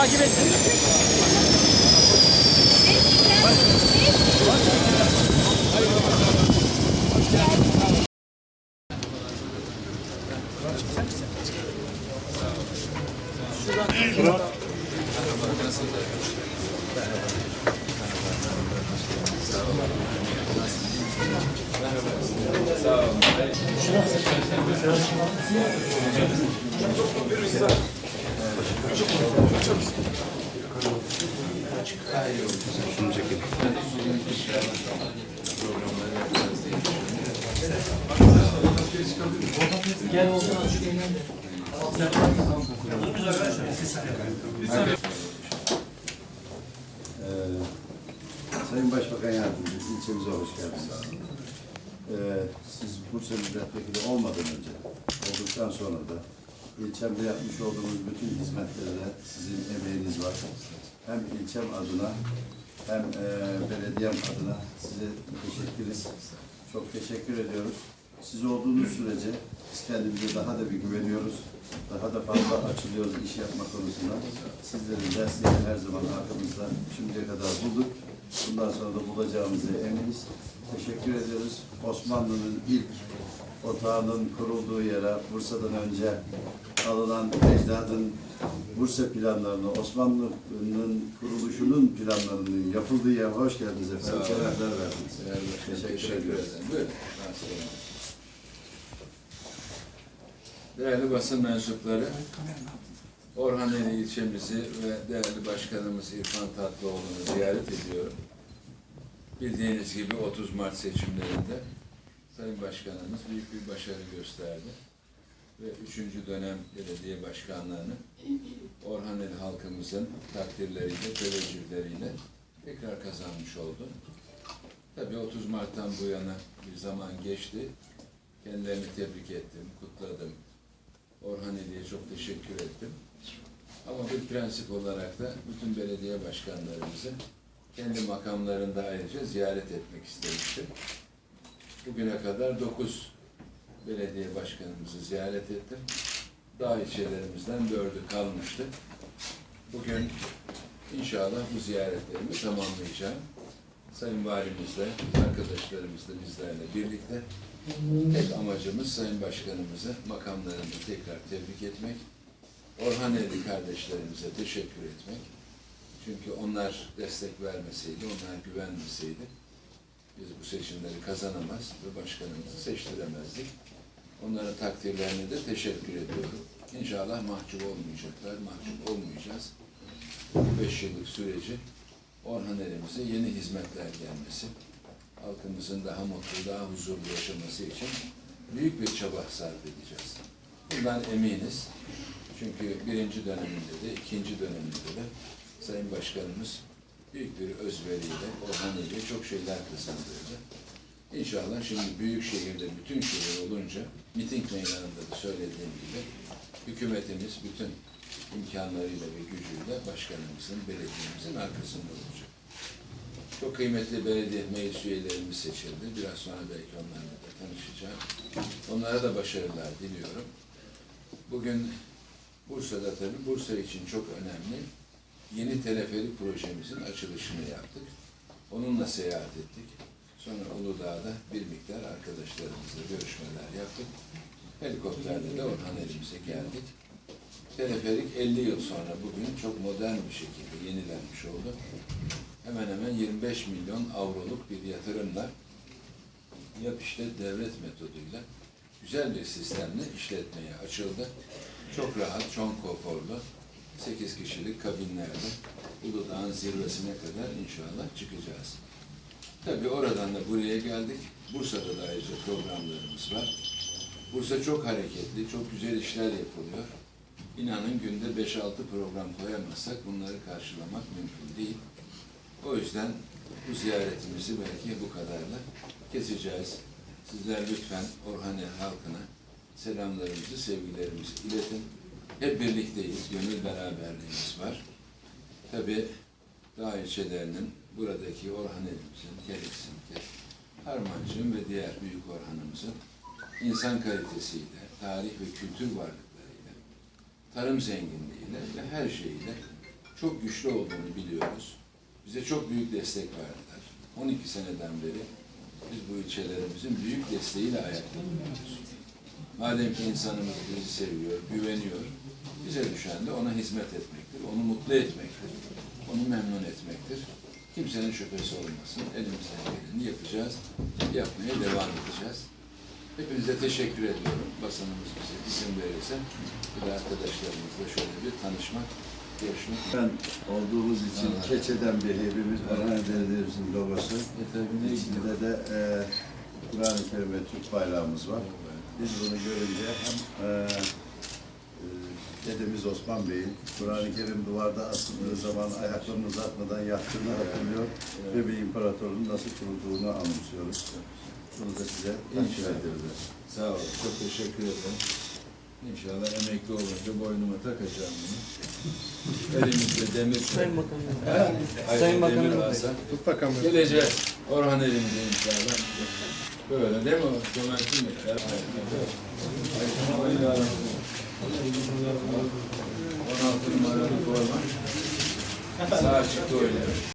takip etsin. Şuradan. Şuradan. Şunu çekin. Ee, Sayın Başbakan Yardımcısı, ilçemize hoş geldiniz. Ee, siz Bursa Milletvekili olmadan önce, olduktan sonra da ilçemde yapmış olduğumuz bütün hizmetlerde sizin emeğiniz var. Hem ilçem adına hem e, belediyem adına size teşekkürüz. Çok teşekkür ediyoruz. Siz olduğunuz sürece biz kendimize daha da bir güveniyoruz. Daha da fazla açılıyoruz iş yapma konusunda. Sizlerin desteğini her zaman arkamızda şimdiye kadar bulduk. Bundan sonra da bulacağımıza eminiz. Teşekkür ediyoruz. Osmanlı'nın ilk otağının kurulduğu yere Bursa'dan önce alınan ecdadın Bursa planlarını, Osmanlı'nın kuruluşunun planlarının yapıldığı yere hoş geldiniz efendim. Sağ olun. Verdiniz. Teşekkür teşekkür ederim. Buyurun. Ben. Değerli basın mensupları, Orhaneli ilçemizi ve değerli başkanımız İrfan Tatlıoğlu'nu ziyaret ediyorum. Bildiğiniz gibi 30 Mart seçimlerinde Sayın Başkanımız büyük bir başarı gösterdi. Ve üçüncü dönem belediye başkanlığını Orhaneli halkımızın takdirleriyle, teveccühleriyle tekrar kazanmış oldu. Tabii 30 Mart'tan bu yana bir zaman geçti. Kendilerini tebrik ettim, kutladım. Orhaneli'ye çok teşekkür ettim. Ama bir prensip olarak da bütün belediye başkanlarımızı kendi makamlarında ayrıca ziyaret etmek istemiştim. Bugüne kadar 9 belediye başkanımızı ziyaret ettim. Dağ ilçelerimizden dördü kalmıştı. Bugün inşallah bu ziyaretlerimi tamamlayacağım. Sayın Valimizle, arkadaşlarımızla bizlerle birlikte tek amacımız Sayın Başkanımızı makamlarında tekrar tebrik etmek, Orhaneli kardeşlerimize teşekkür etmek. Çünkü onlar destek vermeseydi, onlar güvenmeseydi biz bu seçimleri kazanamaz ve başkanımızı seçtiremezdik. Onların takdirlerine de teşekkür ediyorum. İnşallah mahcup olmayacaklar, mahcup olmayacağız. Bu beş yıllık süreci Orhaneli'mize yeni hizmetler gelmesi, halkımızın daha mutlu, daha huzurlu yaşaması için büyük bir çaba sarf edeceğiz. Bundan eminiz. Çünkü birinci döneminde de, ikinci döneminde de Sayın Başkanımız büyük bir özveriyle Orhaneli'ye çok şeyler kazandırdı. İnşallah şimdi büyük şehirde bütün şehir olunca miting meydanında da söylediğim gibi hükümetimiz bütün imkanlarıyla ve gücüyle başkanımızın, belediyemizin arkasında olacak. Çok kıymetli belediye meclis üyelerimiz seçildi. Biraz sonra belki onlarla da tanışacağım. Onlara da başarılar diliyorum. Bugün Bursa'da tabii Bursa için çok önemli yeni teleferik projemizin açılışını yaptık. Onunla seyahat ettik. Sonra Uludağ'da bir miktar arkadaşlarımızla görüşmeler yaptık. Helikopterle de Orhaneli'mize geldik. Teleferik 50 yıl sonra bugün çok modern bir şekilde yenilenmiş oldu. Hemen hemen 25 milyon avroluk bir yatırımla yap işte devlet metoduyla güzel bir sistemle işletmeye açıldı. Çok rahat, çok konforlu, 8 kişilik kabinlerle Uludağ'ın zirvesine kadar inşallah çıkacağız. Tabii oradan da buraya geldik. Bursa'da da ayrıca programlarımız var. Bursa çok hareketli, çok güzel işler yapılıyor. İnanın günde 5-6 program koyamazsak bunları karşılamak mümkün değil. O yüzden bu ziyaretimizi belki bu kadarla keseceğiz. Sizler lütfen Orhane halkına selamlarımızı, sevgilerimizi iletin. Hep birlikteyiz, gönül beraberliğimiz var. Tabii dağ ilçelerinin buradaki Orhan'ımızın, Gereksin'de, Harmancı'nın ve diğer büyük Orhan'ımızın insan kalitesiyle, tarih ve kültür varlıklarıyla, tarım zenginliğiyle ve her şeyiyle çok güçlü olduğunu biliyoruz. Bize çok büyük destek verdiler. 12 seneden beri biz bu ilçelerimizin büyük desteğiyle ayakta duruyoruz. Madem ki insanımız bizi seviyor, güveniyor, bize düşen de ona hizmet etmektir, onu mutlu etmektir, onu memnun etmektir. Kimsenin şüphesi olmasın. Elimizden geleni yapacağız. Yapmaya devam edeceğiz. Hepinize teşekkür ediyorum. Basınımız bize izin verirse bir de arkadaşlarımızla şöyle bir tanışmak, görüşmek. Ben olduğumuz için Allah. keçeden bir hepimiz Orhan Belediyemizin logosu. E tabii İçinde de e, Kur'an-ı Kerim ve Türk bayrağımız var. Biz bunu görünce hem e, e, dedemiz Osman Bey'in Kur'an-ı Kerim duvarda asıldığı zaman ayaklarını uzatmadan yattığını hatırlıyor ve bir imparatorluğun nasıl kurulduğunu anımsıyoruz. Bunu da size İnşallah. ediyoruz. Sağ olun. Çok teşekkür ederim. İnşallah emekli olunca boynuma takacağım bunu. Elimizde demir. Sayın Bakanım. Sayın Bakanım. Tut bakalım. Geleceğiz. Orhan elimizde inşallah. Böyle değil mi? Cömert'in mi? Evet. Ay, ay, ay. 16 numaralı forma. Sağ çıktı oynuyor.